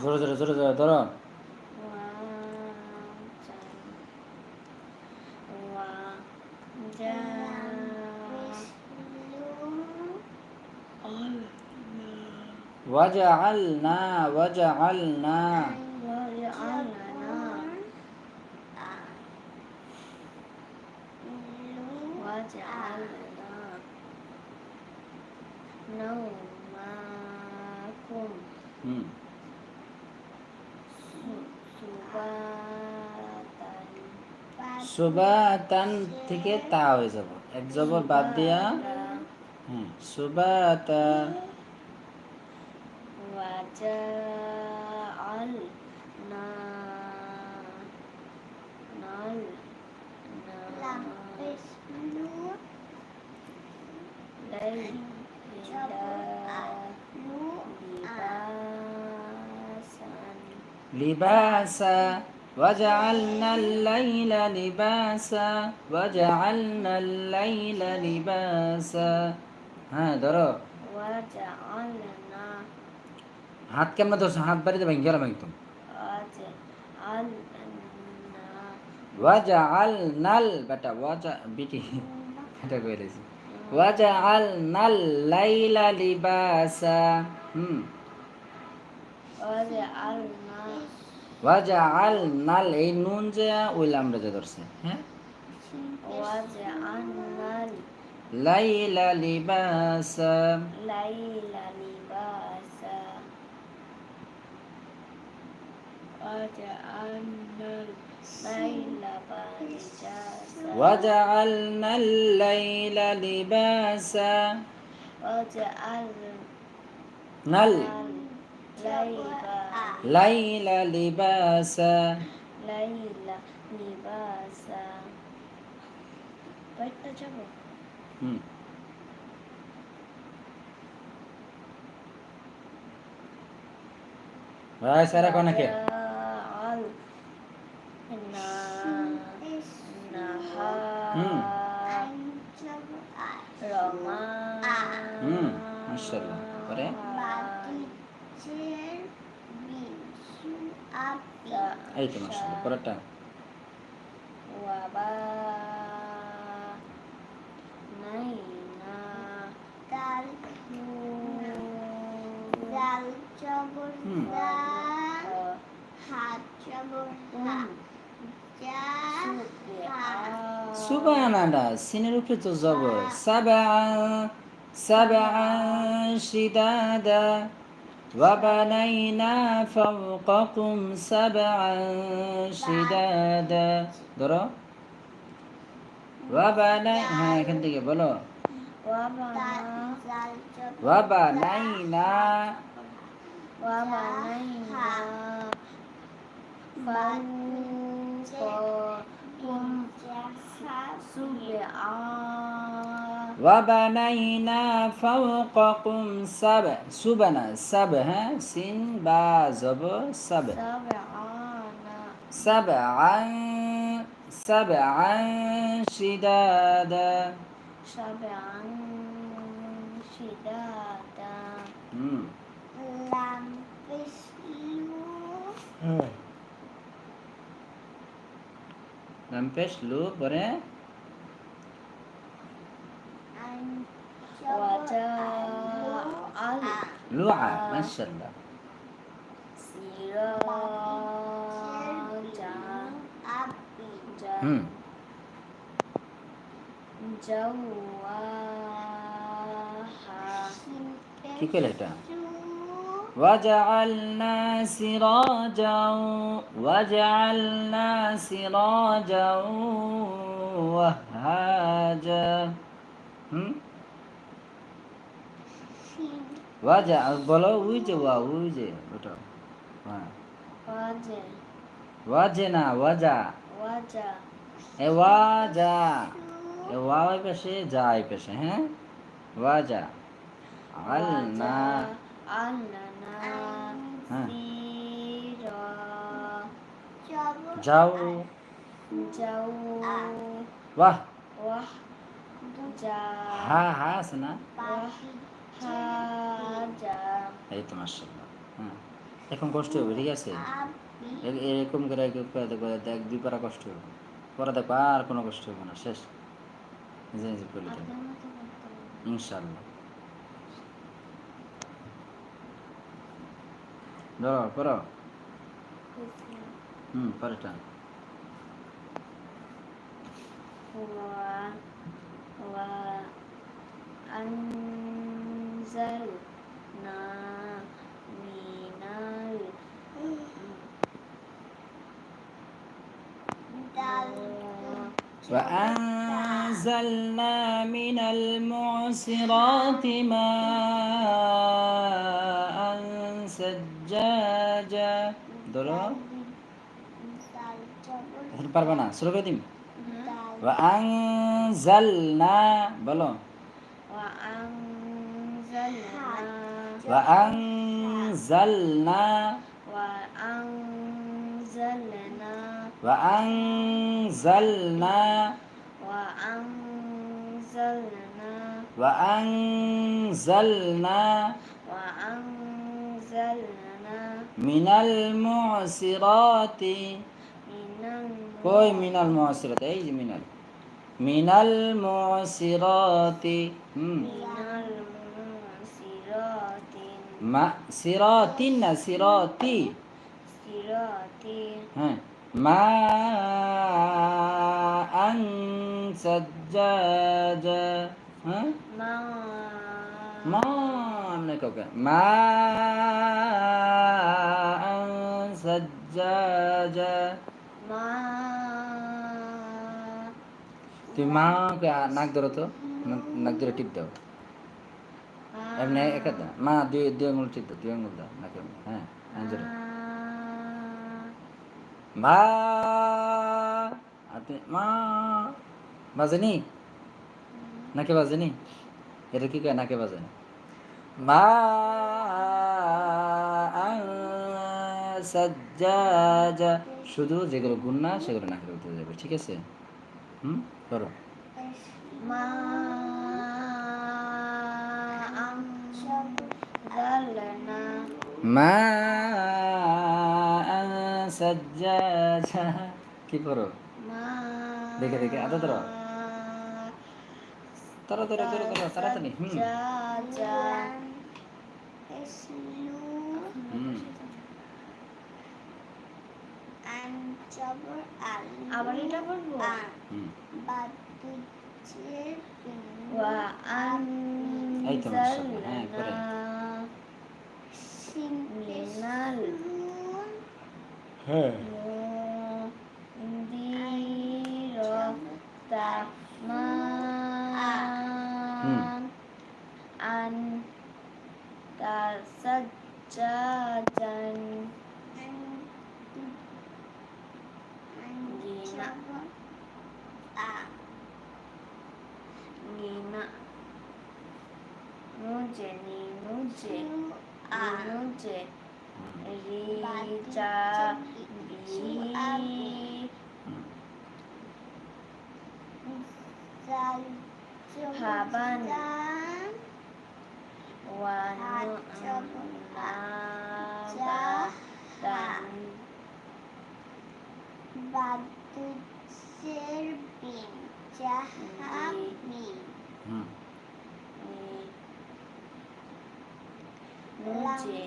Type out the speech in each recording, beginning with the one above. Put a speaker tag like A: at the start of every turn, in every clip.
A: জোরে জোরে জোরে জোরে ধরো وجعلنا وجعلنا
B: وجعلنا نومكم
A: সুবাতান থেকে তা হয়ে যাব। এক জবর বাদ দিয়া হ্যাঁ সুবাতা লিবাসা وجعلنا الليل لباسا وجعلنا الليل لباسا হ্যাঁ ধরো
B: وجعلنا
A: হাত কেমন ধরছো হাত বাড়িতে ভেঙে গেলাম একদম
B: وجعلنا
A: وجعلنا বেটা ওয়াজা বিটি এটা কই দিয়েছি وجعلنا الليل لباسا হুম
B: وجعلنا
A: وجعلنا এই নুন যে ওই লামটা যে ধরছে হ্যাঁ
B: وجعلنا
A: ليل لباسا
B: الليل لباسا وجعلنا الليل لباسا
A: وجعلنا الليل لباسا
B: وجعلنا
A: نل
B: الليل
A: লাইলা লিবাসা।
B: লাইলা লিবাসা। বাইটা যাব?
A: হুম। রায় সারা
C: কোনাকে hat jabur ha ja ha
A: সুবহানাল্লাহ সিনের উপরে তো জবর। সাবআন সাবআন শিদাদা। وبنينا فوقكم سبعا شدادا ধরো وبني হ্যাঁ এখান থেকে বলো
B: Waba
C: dal jabur
A: وبنينا
B: Waba Naina Fauqakum Sub'a
A: وبنينا فوقكم سبع. سبنا سبها سن با زب سبع. سبعا سبعا شدادا.
C: سبعا شدادا.
A: لم تشلو لم
C: تشلو
B: بره
A: লুআ মাশাআল্লাহ
B: Siraja
C: api
A: হুম
B: Jawaha
A: কি কইলে এটা وجعلنا سراجا وجعلنا سراجا وهاجا হুম वाजे बोलो उजे वा उजे बेटा हाँ। वाजे। वाजे
B: ना
A: वाजा। वाजा। ए
B: वाजा।
A: ए वावे पे से जाय पे हैं? वाजा। अल ना अन ना हाँ जाओ।
B: जाओ।
A: वाह।
B: वाह।
C: हाँ हाँ सुना।
A: যাও
B: যাও
A: বাহ
B: ওয়াহ যা
A: হা হা আছে না
C: পাখি
B: হাজা
A: এই তো মাশাআল্লাহ। হ্যাঁ এখন কষ্ট হবে ঠিক আছে? এরকম করে দেখো দুই পারা কষ্ট হবে। পরে দেখো আর কোনো কষ্ট হবে না শেষ। নিজে নিজে করে দেবো। ইনশাল্লাহ ধরো করো হুম পরেরটা
B: ওয়া ওয়া আনজাল না মিনাল
C: ডাল
A: وأنزلنا من المعصرات ماء سجاجا ধরো
C: জাল জবর
A: এখন পারবে না শুরু করে দিম
C: ডাল
A: وأنزلنا বলো
B: ওয়া আনজালনা
A: وأنزلنا
B: ওয়া আনজালনা
A: وأنزلنا
B: ওয়া আনজালনা
A: وأنزلنا
B: ওয়া আনজালনা
A: من المعصرات
B: মিনাল
A: কই মিনাল মুআসিরাত এই যে মিনাল মিনাল মুআসিরাতি হুম
B: মিনাল মুসিরাতিন
A: মা সিরাতিন না সিরাতি। হ্যাঁ। মা আন সাজ্জাজা। হ্যাঁ।
B: মা।
A: মা আমনে কাউকে? মা আন সাজ্জাজা।
B: মা।
A: তুমি মা নাক ধরো তো। নাক ধরে টিপ দাও। এমনি একা দাও মা দুই দুই আঙুল দাও, দুই আঙুল দাও, নাকে হ্যাঁ ধরো মা মা, বাজেনি? নাকে বাজেনি? এটা কি কয়, নাকে বাজে মা, সাজ্জাজা, শুধু যেগুলো গুন্না সেগুলো নাকের ভিতরে যাবে, ঠিক আছে? হুম, করো।
B: মা আনজালনা
A: মা সাজ্জাজা কি করো
B: মা
A: দেখে দেখে আদা ধরো তারা ধরো ধরো ধরো তাড়াতাড়ি হুম
B: যা যা
C: এসলু
A: হুম
C: আন জবর আল
B: আবার এটা বলবো
C: আন
A: হুম
C: বাদুজের বিন
B: ওয়া
A: এই তো মাশাআল্লাহ, হ্যাঁ, করে।
C: নুন
A: হ্যাঁ
B: মুন্দিরতা মা
A: হুম।
B: আন Anuđe
C: Riđa Bi
B: Haban
C: Wanu Naba
B: Dan Batu Sirbin Jahamin
C: hmm. আ
B: নুজে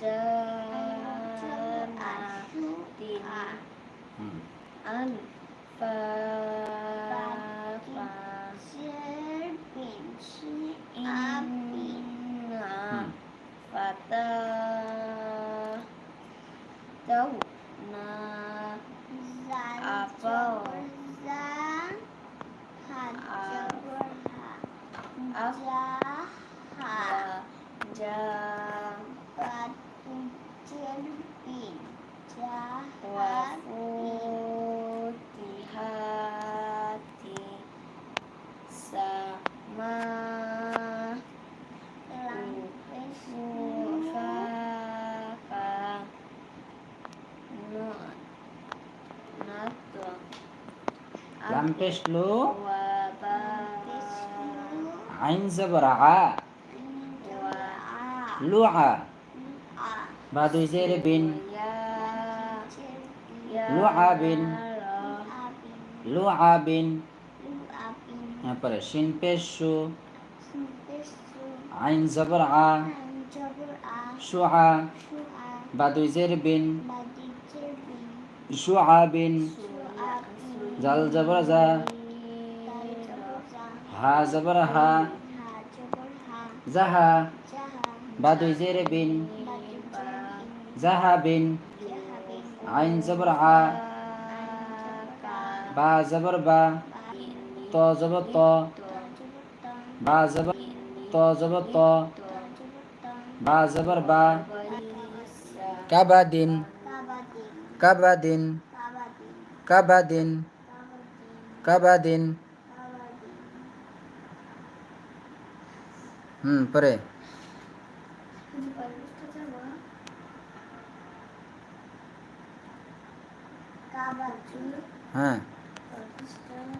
A: جماعة عن فاقشر
C: من شعب
A: فتونا أفوزا
C: حجرها
A: جاها jam'in di hati
B: sama
C: Sufaka Natu
B: lu.
A: Tislu
B: Ain
C: zabra'a.
A: Lu'a. بعد زرب
C: لعب لعب
A: তারপরে শিন পেশু, আইন জবর আ, শুআ বাদুই
C: জেরবিন শুআবিন,
A: জাল জবর জা, হা জবর হা জাহা বাদুই
C: জেরবিন জাহাবিন।
A: আইন জবর আ। বা জবর বা। ত জবর ত। বা জব ত জবর ত। বা জবর বা। কাবাদিন।
C: কাবাদিন।
A: কাবাদিন।
C: কাবাদিন।
A: হুম, পরে। হ্যাঁ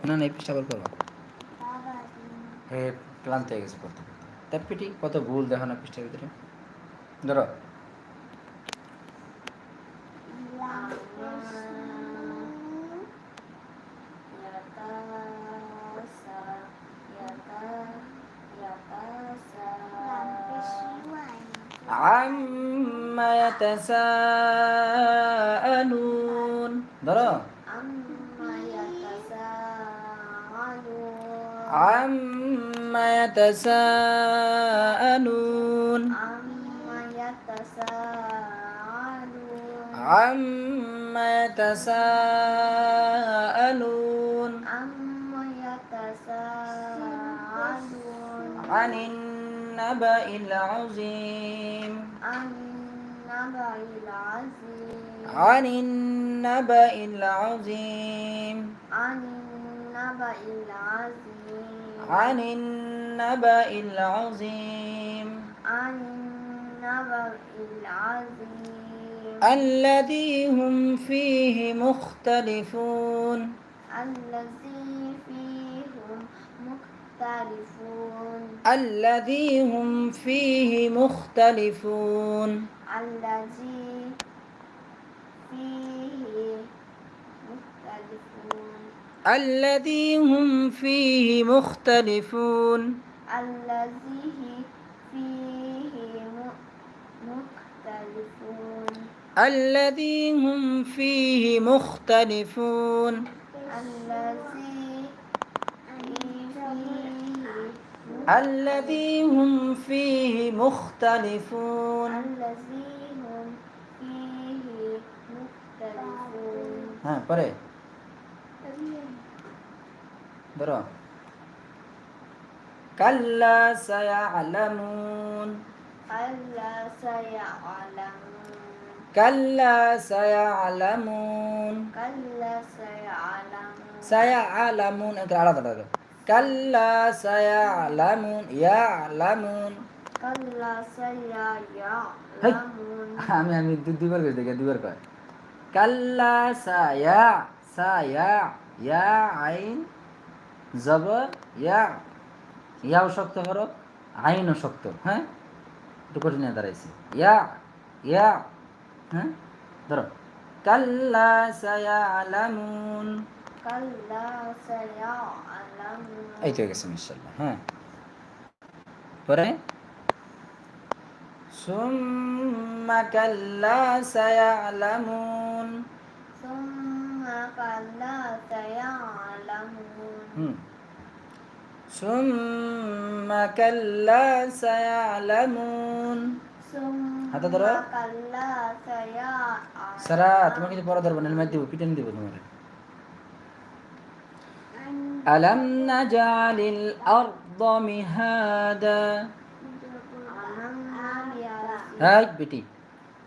A: না না এই পৃষ্ঠা আবার করবো
C: কাবাদিন
A: হে ক্লান্ত হয়ে গেছে পড়তে পড়তে তার পিটি কত ভুল দেখো না পৃষ্ঠার ভিতরে ধরো
C: লাম পেশ
B: ইয়াতাসা ইয়াতা ইয়াতাসা
C: লাম পেশ wine
A: عما يتساءلون Dara.
B: Amma yatasaalun. Amma yatasaalun.
A: Amma yatasaalun.
B: Amma yatasaalun.
A: Anin naba'il
B: azim. Amma العظيم.
A: عن النبأ العظيم.
B: عن النبأ العظيم.
A: عن النبأ العظيم.
B: عن النبأ العظيم.
A: الذي هم فيه مختلفون.
B: الذي فيه مختلفون.
A: الذي هم فيه مختلفون.
B: الذي فيه مختلفون.
A: الذي هم فيه مختلفون.
B: الذي فيه مختلفون.
A: الذي هم فيه مختلفون
B: الذي فيه
A: الذي هم فيه مختلفون
B: الذي هم فيه مختلفون
A: হ্যাঁ পরে ধরো কাল্লা সায়ালামুন
B: كلا سيعلمون
A: কাল্লা সায়ালামুন
B: كلا سيعلمون
A: সায়ালামুন এটা আলাদা আলাদা কাল্লা সায়ালামুন ইয়ালামুন
B: كلا
A: হেই,
B: سيعلمون
A: আমি আমি দু- দুইবার করে দেখি দুইবার কয় কাল্লা সায়া সায়া ইয়া আইন জবর ইয়া ইয়াও শক্ত করো আইনও শক্ত হ্যাঁ একটু কঠিন হয়ে দাঁড়াইছে ইয়া ইয়া হ্যাঁ ধরো কাল্লা সায়া আলামুন
B: كلا سيعلمون
A: এই তো হয়ে গেছে ইনশাল্লাহ হ্যাঁ পরে সুম্মা কাল্লা সায়ালামুন
B: ثم كلا سيعلمون
A: হুম ثم كلا سيعلمون
B: ثم
A: হাতে ধরো।
B: كلا سيعلمون
A: সারা তোমাকে কিছু পড়া ধরবো না হেলমেট দিব পিটন দিব তোমার ألم نجعل الأرض مهادا
B: ألم نجعل
A: هاي بيتي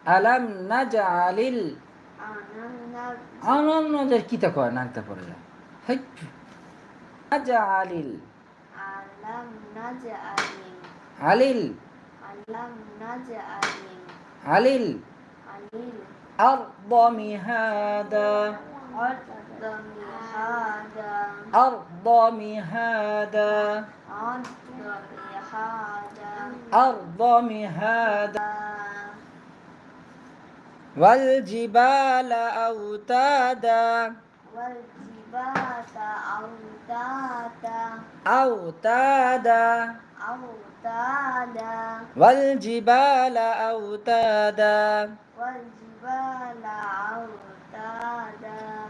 A: ألم نجعل ال
B: ألم نجعل
A: ألم نجعل كي تكوى نانك تقول هاي نجعل ال
B: ألم نجعل
A: علل
B: ألم نجعل
A: علل
B: عليل
A: أرض مهادا
B: أرض أرض مهادا
A: أرض مهادا والجبال أوتادا
B: والجبال أوتادا
A: أوتادا.
B: أوتادا.
A: والجبال أوتادا.
B: والجبال أوتادا.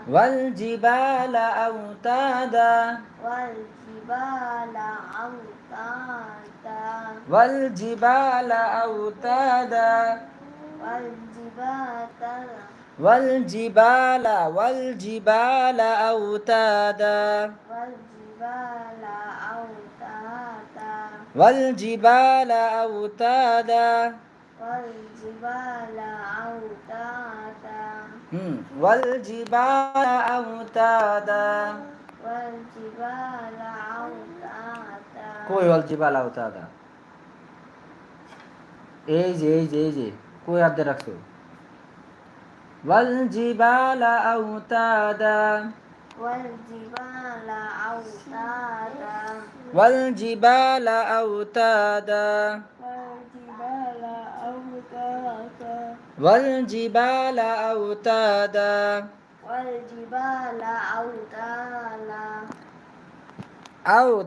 A: والجبال أوتادا
B: والجبال أوتادا
A: والجبال أوتادا
B: والجبال
A: والجبال والجبال أوتادا
B: والجبال أوتادا
A: والجبال أوتادا
B: والجبال أوتادا
A: هم، والجبال أوتادا
B: والجبال أوتادا
A: কই والجبال أوتادا এই যে এই যে এই যে কই হাত দিয়ে রাখছো والجبال أوتادا
B: والجبال أوتادا
A: والجبال أوتادا
B: والجبال أوتادا
A: والجبال أوتادا
B: والجبال أوتادا
A: أو